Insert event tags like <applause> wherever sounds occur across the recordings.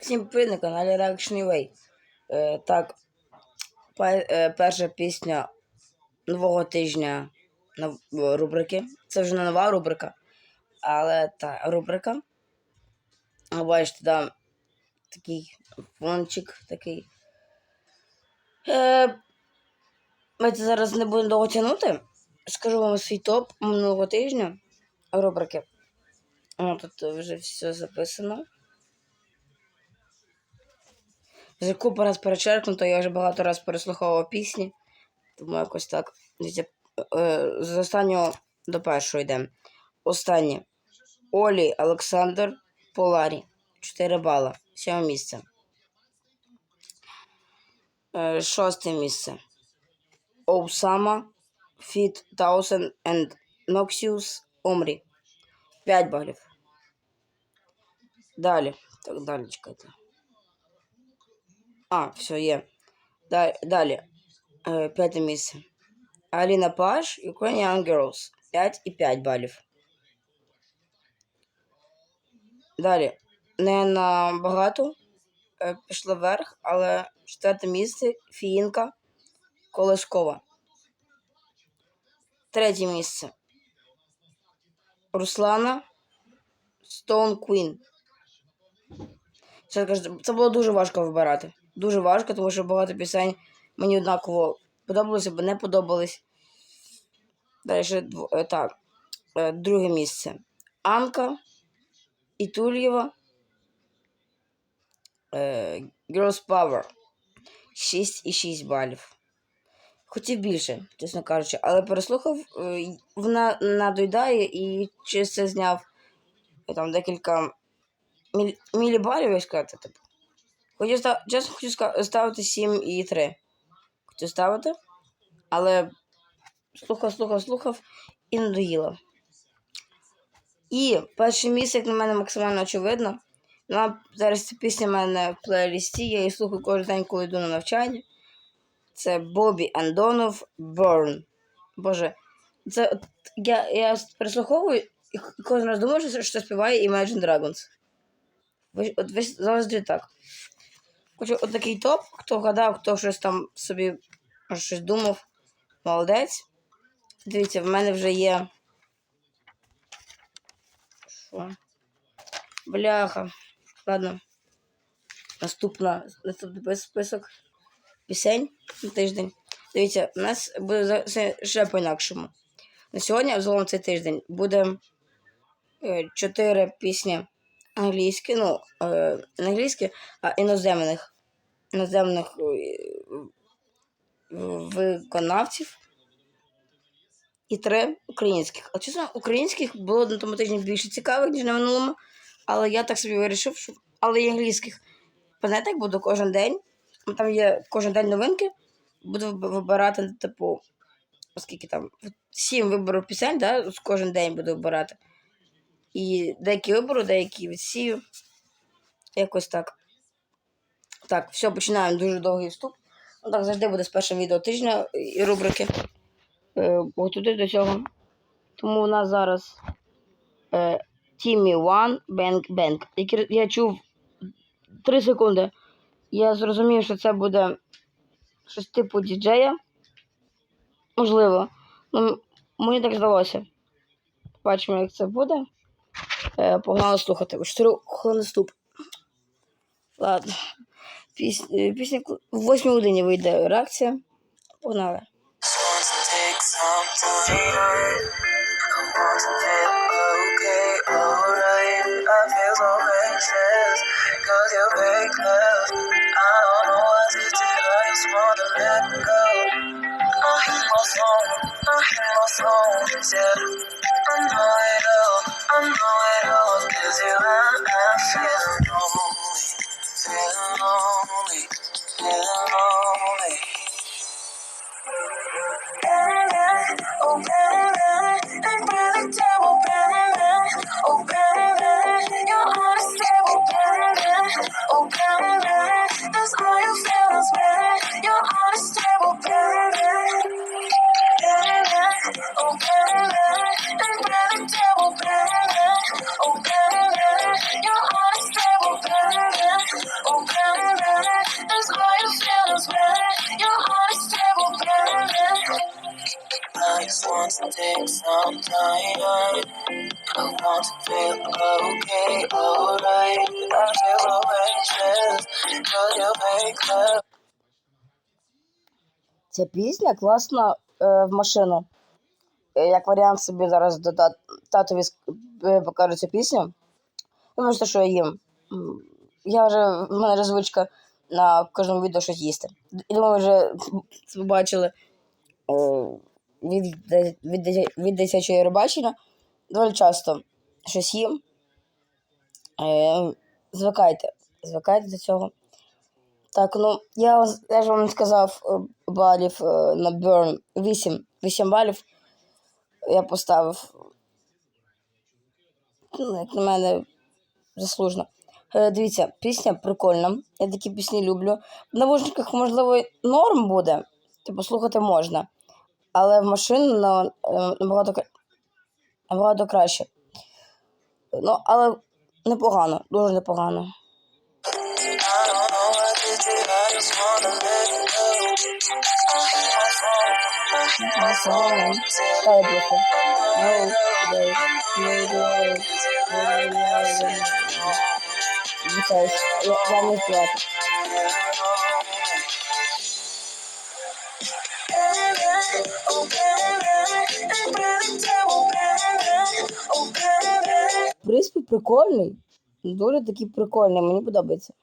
Всім привіт на каналі Reaction Way. Е, так, пе- е, перша пісня нового тижня на в- рубрики. Це вже не нова рубрика, але та рубрика. Ви бачите, там такий фончик такий. Е, ми це зараз не будемо довго тягнути. Скажу вам свій топ минулого тижня рубрики. О, тут вже все записано. Вже купу раз перечеркнуто, я вже багато раз переслуховував пісні. Тому якось так. Е, З останнього до першого йдемо. Останнє. Олі Олександр Поларі. 4 бала. Сьоме місце. Е, Шосте місце. Оусама Фіт Таусен and Noxious Омрі. 5 балів. Далі. Так, далі чекайте. А, все, є. Далі. Е, п'яте місце. Аліна Паш, Ukrainian Girls. 5 і 5 балів. Далі. Не набагато. Е, пішло вверх, але четверте місце Фіїнка Колескова. Третє місце. Руслана Stone Queen. Це було дуже важко вибирати. Дуже важко, тому що багато пісень мені однаково подобалося або не подобались. Далі е, так. е, Друге місце. Анка Ітульєва. Е, Girls Power. 6,6 балів. Хотів більше, чесно кажучи, але переслухав, вона надоїдає і чисто зняв е, там декілька мілібалів, як сказати, типу. Хотів ста... чесно хочу ставити 7 і 3. Хотів ставити, але слухав, слухав, слухав і надоїло. І перше місце, як на мене, максимально очевидно. Вона зараз ця пісня в мене в плейлісті, я її слухаю кожен день, коли йду на навчання. Це Бобі Андонов Burn. Боже, це я, я переслуховую і кожен раз думаю, що, що співає Imagine Dragons. Ви, от ви завжди так. Хочу от топ, хто гадав, хто щось там собі щось думав. Молодець. Дивіться, в мене вже є. Що? Бляха. Ладно. Наступна, наступний список пісень на тиждень. Дивіться, у нас буде ще по-інакшому. На сьогодні, взагалом цей тиждень, буде е, чотири пісні англійські, ну, е, не англійські, а іноземних, іноземних е, виконавців. І три українських. А чесно, українських було на тому тижні більше цікавих, ніж на минулому. Але я так собі вирішив, що. Але і англійських. Як буду кожен день. Там є кожен день новинки. Буду вибирати, типу, оскільки там сім вибору пісень, да, кожен день буду вибирати. І деякі вибору, деякі відсію. Якось так. Так, все, починаємо дуже довгий вступ. Ну, так завжди буде з першого відео тижня і рубрики. Е, готуйте до цього. Тому у нас зараз е, Тімі One Bang Bang. Я чув 3 секунди. Я зрозумів, що це буде щось типу діджея. Можливо. Ну, мені так здалося. Бачимо, як це буде. Е, погнали слухати. 4 хвилини вступ. Ладно. Піс... е, Пісня в 8 годині вийде реакція. Погнали. Just I know it all, I know it you and I feel lonely, feel lonely, feel lonely. Oh, yeah. Ця пісня класна е, в машину. Е, як варіант собі зараз до тат- татові е, покажу цю пісню. Тому що що я їм. Я вже, в мене вже звичка на кожному відео щось їсти. І думаю, вже <laughs> ви бачили е, від, від, від дитячої рибачення доволі часто щось їм. Звикайте, звикайте до цього. Так, ну я, я ж вам сказав е, балів е, на Burn 8. 8 балів я поставив. Ну, як на мене, заслужено. Е, Дивіться, пісня прикольна. Я такі пісні люблю. В навушниках, можливо, норм буде, типу слухати можна. Але в е, набагато, набагато краще. Ну, але непогано, дуже непогано. Я просто. Ну, дай, ну, дай, Вітаю, я, я не плачу. В принципі, прикольний. Дуже такий прикольний, мені подобається.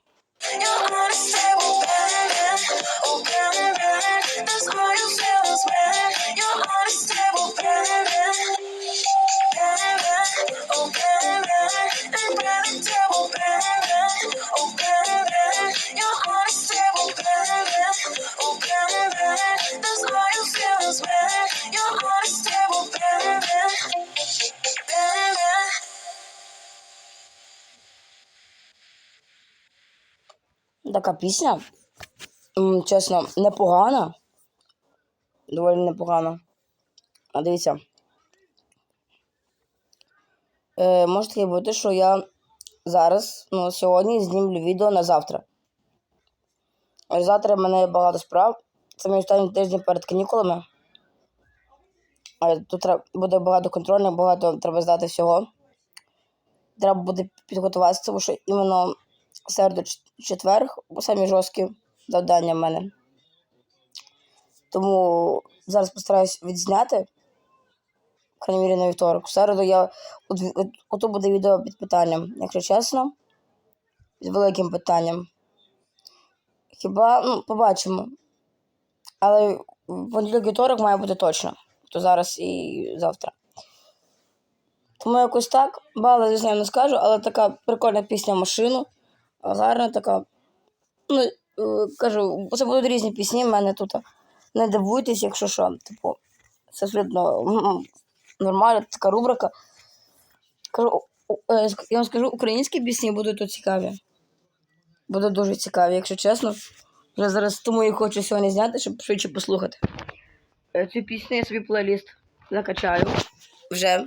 Така пісня. Чесно, непогана. Доволі непогана. А дивіться. Е, може таке бути, що я зараз, ну, сьогодні знімлю відео на завтра. Завтра в мене багато справ. Це мій останній тиждень перед канікулами. Тут треба, буде багато контрольних, багато треба здати всього. Треба буде підготуватися, тому що іменно середу четверг самі жорсткі завдання в мене. Тому зараз постараюсь відзняти. В на вівторок. В середу я от, от, ото буде відео під питанням, якщо чесно. З великим питанням. Хіба, ну, побачимо. Але понеділок вівторок має бути точно. То зараз і завтра. Тому якось так. Бали, звісно, я не скажу, але така прикольна пісня машину. Гарна така. Ну, е, кажу, це будуть різні пісні в мене тут. Не дивуйтесь, якщо що. Типу, це абсолютно нормальна така рубрика. Кажу, е, я вам скажу, українські пісні будуть тут цікаві. Будуть дуже цікаві, якщо чесно. Вже зараз тому і хочу сьогодні зняти, щоб швидше послухати. Е, Цю пісню я собі плейліст закачаю. Вже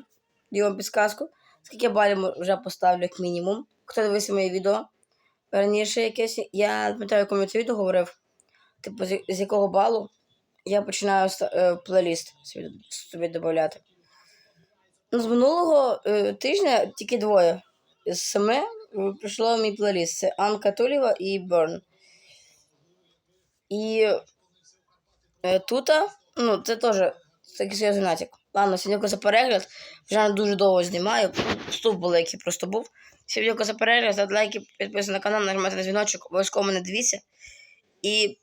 даю вам підсказку. Скільки балів вже поставлю як мінімум. Хто дивився моє відео? Раніше якесь. Я пам'ятаю, я це відео говорив. Типу, з, якого балу я починаю е, плейліст собі, додати. Ну, з минулого е, тижня тільки двоє. З семи е, прийшло мій плейліст. Це Анка Тулєва і Берн. І е, тут, ну, це теж такий серйозний натяк. Ладно, сьогодні за перегляд. Вже не дуже довго знімаю. Вступ великий просто був. Сьогодні за перегляд, ставте лайки, підписуйтесь на канал, нажимайте на дзвіночок, обов'язково мене дивіться. І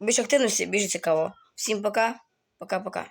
більше активності, більше цікаво. Всім пока. Пока-пока.